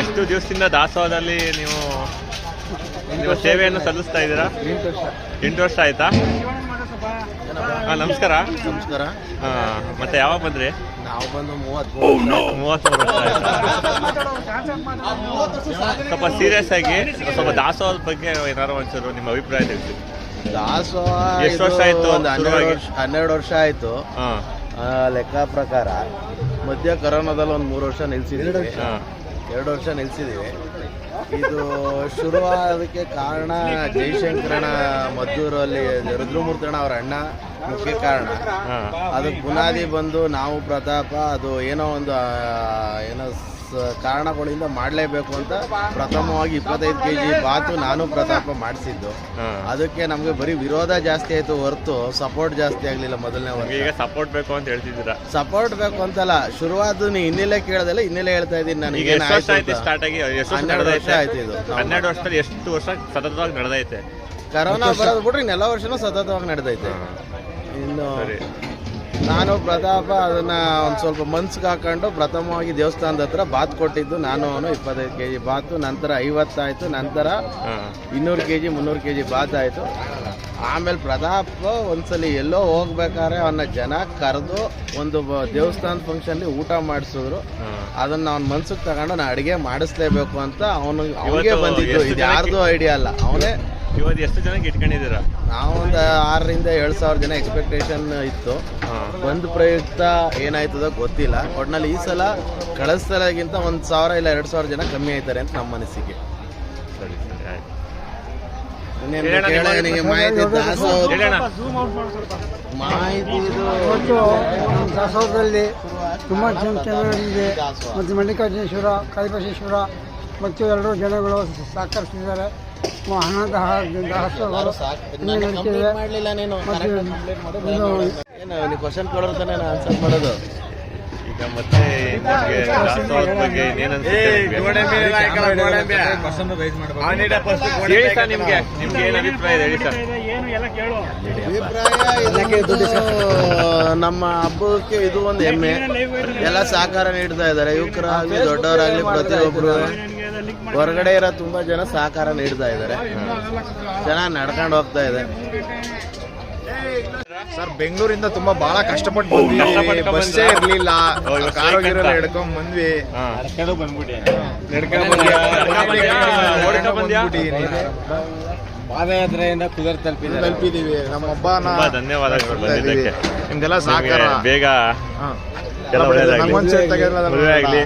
ಎಷ್ಟು ದಿವಸದಿಂದ ದಾಸೋಹದಲ್ಲಿ ನೀವು ನೀವು ಸೇವೆಯನ್ನು ಸಲ್ಲಿಸ್ತಾ ಇದ್ದೀರಾ? ಎಂಟು ವರ್ಷ ಆಯ್ತಾ? ಹಾಂ ನಮಸ್ಕಾರ. ನಮಸ್ಕಾರ. ಹಾಂ ಮತ್ತೆ ಯಾವಾಗ ಬಂದ್ರಿ? ನಾವು ಬಂದು ಮೂವತ್ತು ಮೂವತ್ತ್ಮೂರು ವರ್ಷ ಆಯ್ತಾ. ಸ್ವಲ್ಪ ಸೀರಿಯಸ್ ಆಗಿ ಸ್ವಲ್ಪ ದಾಸೋಹದ ಬಗ್ಗೆ ಏನಾದ್ರು ಒಂಚೂರು ನಿಮ್ಮ ಅಭಿಪ್ರಾಯ ತಿಳಿಸಿ. ದಾಸೋಹ ಎಷ್ಟು ವರ್ಷ ಆಯ್ತು ಒಂದು ಹನ್ನೆರಡು? ವರ್ಷ ಹನ್ನೆರಡು ವರ್ಷ ಆಯ್ತು. ಹಾಂ. ಲೆಕ್ಕ ಪ್ರಕಾರ ಮಧ್ಯ ಕರೋನಾದಲ್ಲಿ ಒಂದು ಮೂರು ವರ್ಷ ನಿಲ್ಸಿದ್ದೀವಿ ಹಾಂ. ಎರಡು ವರ್ಷ ನಿಲ್ಸಿದ್ದೀವಿ ಇದು ಶುರುವಾದಕ್ಕೆ ಕಾರಣ ಜಯಶಂಕರಣ ಮದ್ದೂರಲ್ಲಿ ರುದ್ರಮೂರ್ತಣ್ಣ ಅವ್ರ ಅಣ್ಣ ಮುಖ್ಯ ಕಾರಣ. ಅದಕ್ಕೆ ಬುನಾದಿ ಬಂದು ನಾವು ಪ್ರತಾಪ ಅದು ಏನೋ ಒಂದು ಏನೋ ಕಾರಣಗಳಿಂದ ಮಾಡಲೇಬೇಕು ಅಂತ ಪ್ರಥಮವಾಗಿ ಇಪ್ಪತ್ತೈದು ಕೆ ಜಿ ಬಾತು ನಾನು ಪ್ರತಾಪ ಮಾಡಿಸಿದ್ದು. ಅದಕ್ಕೆ ನಮಗೆ ಬರೀ ವಿರೋಧ ಜಾಸ್ತಿ ಆಯಿತು ಹೊರತು ಸಪೋರ್ಟ್ ಜಾಸ್ತಿ ಆಗಲಿಲ್ಲ ಮೊದಲನೇ ವರ್ಷ. ಈಗ ಸಪೋರ್ಟ್ ಬೇಕು ಅಂತ ಹೇಳ್ತಿದ್ದೀರಾ? ಸಪೋರ್ಟ್ ಬೇಕು ಅಂತಲ್ಲ ಶುರುವಾದ ನೀ ಇನ್ನಿಲ್ಲೇ ಕೇಳದಲ್ಲ ಇನ್ನಿಲ್ಲೇ ಹೇಳ್ತಾ ಇದ್ದೀನಿ ನಾನು ಈಗ ಸ್ಟಾರ್ಟ್ ಆಗಿ ಹನ್ನೆರಡು ವರ್ಷ ಆಯ್ತು ಇದು. ಹನ್ನೆರಡು ವರ್ಷದಲ್ಲಿ ಎಷ್ಟು ವರ್ಷ ಸತತವಾಗಿ ನಡೆದೈತೆ? ಕರೋನಾ ಬರೋದು ಬಿಟ್ರೆ ಇನ್ನೆಲ್ಲ ವರ್ಷನೂ ಸತತವಾಗಿ ನಡೆದೈತೆ. ಇನ್ನು ನಾನು ಪ್ರತಾಪ ಅದನ್ನ ಒಂದು ಸ್ವಲ್ಪ ಮನ್ಸಿಗೆ ಹಾಕೊಂಡು ಪ್ರಥಮವಾಗಿ ದೇವಸ್ಥಾನದ ಹತ್ರ ಬಾತ್ ಕೊಟ್ಟಿದ್ದು ನಾನು ಅವನು ಇಪ್ಪತ್ತೈದು ಕೆ ಜಿ ಬಾತು ನಂತರ ಐವತ್ತಾಯ್ತು ನಂತರ ಇನ್ನೂರು ಕೆ ಜಿ ಮುನ್ನೂರು ಕೆ ಜಿ ಬಾತ್ ಆಯಿತು. ಆಮೇಲೆ ಪ್ರತಾಪ್ ಒಂದ್ಸಲಿ ಎಲ್ಲೋ ಹೋಗ್ಬೇಕಾದ್ರೆ ಅವನ್ನ ಜನ ಕರೆದು ಒಂದು ಬ- ಫಂಕ್ಷನ್ ಊಟ ಮಾಡಿಸಿದ್ರು. ಅದನ್ನ ಅವ್ನ ಮನ್ಸಿಗೆ ತಗೊಂಡು ನಾನು ಅಡಿಗೆ ಮಾಡಿಸ್ಲೇಬೇಕು ಅಂತ ಅವನು ಅವನಿಗೆ ಬಂದಿದ್ದು. ಇದು ಯಾರ್ದು ಐಡಿಯಾ ಅಲ್ಲ. ಅವನೇ ಇವತ್ತು ಎಷ್ಟು ಜನಕ್ಕೆ ಇಟ್ಕೊಂಡಿದ್ದೀರಾ? ನಾವೊಂದು ಆರರಿಂದ ಏಳು ಸಾವಿರ ಜನ ಎಕ್ಸ್ಪೆಕ್ಟೇಷನ್ ಇತ್ತು. ಒಂದು ಪ್ರಯುಕ್ತ ಏನಾಯ್ತದ ಗೊತ್ತಿಲ್ಲ. ಒಟ್ನಲ್ಲಿ ಈ ಸಲ ಕಳಿಸ್ತಾರಾಗಿಂತ ಒಂದು ಸಾವಿರ ಇಲ್ಲ ಎರಡು ಸಾವಿರ ಜನ ಕಮ್ಮಿ ಆಯ್ತಾರೆ ಅಂತ ನಮ್ಮ ಅನಿಸಿಕೆ. ಸರಿ ಸರಿ ಆಯ್ತು. ಇನ್ನೇನ್ ಮಾಹಿತಿ ದಾಸೋಹ ಮಾಹಿತಿ ಇದು ಮತ್ತು ದಾಸೋಹದಲ್ಲಿ ತುಂಬ ಜನ ಜನಗಳಿದೆ ಮತ್ತು ಮಲ್ಲಿಕಾರ್ಜುನೇಶ್ವರ ಕಾಳಿಬಸೇಶ್ವರ ಮತ್ತು ಎಲ್ಲರೂ ಜನಗಳು ಸಹಕರಿಸಿದ್ದಾರೆ ಮತ್ತು ನಮ್ಮ ಹಬ್ಬಕ್ಕೆ ಇದು ಒಂದು ಹೆಮ್ಮೆ ಎಲ್ಲ ಸಹಕಾರ ನೀಡ್ತಾ ಇದ್ದಾರೆ ಯುವಕರಾಗ್ಲಿ ದೊಡ್ಡವರಾಗ್ಲಿ ಪ್ರತಿಯೊಬ್ರು ಹೊರಗಡೆ ಇರೋ ತುಂಬಾ ಜನ ಸಹಕಾರ ನೀಡ್ತಾ ಇದ್ದಾರೆ. ಚೆನ್ನಾಗಿ ನಡ್ಕೊಂಡು ಹೋಗ್ತಾ ಇದೆ. ಸರ್ ಬೆಂಗಳೂರಿಂದ ತುಂಬಾ ಬಹಳ ಕಷ್ಟಪಟ್ಟು ಬಂದ್ವಿ. ಬಸ್ಸೇ? ಇರ್ಲಿಲ್ಲ. ಹಿಡ್ಕೊಂಡ್ ಬಂದ್ವಿ. ಪಾದಯಾತ್ರೆಯಿಂದ ಕುದರ್ ತಲುಪಿದ್ದಾರೆ. ತಲುಪಿದೀವಿ. ನಮ್ಮ ಹಬ್ಬನ ಧನ್ಯವಾದ ಧನ್ಯವಾದಗಳು ಬಂದಿದ್ದಕ್ಕೆ. ನಿಮ್ದೆಲ್ಲ ಸಹಕಾರ. ಬೇಗ ಹಾ. ಎಲ್ಲ ಒಳ್ಳೇದಾಗ್ಲಿ.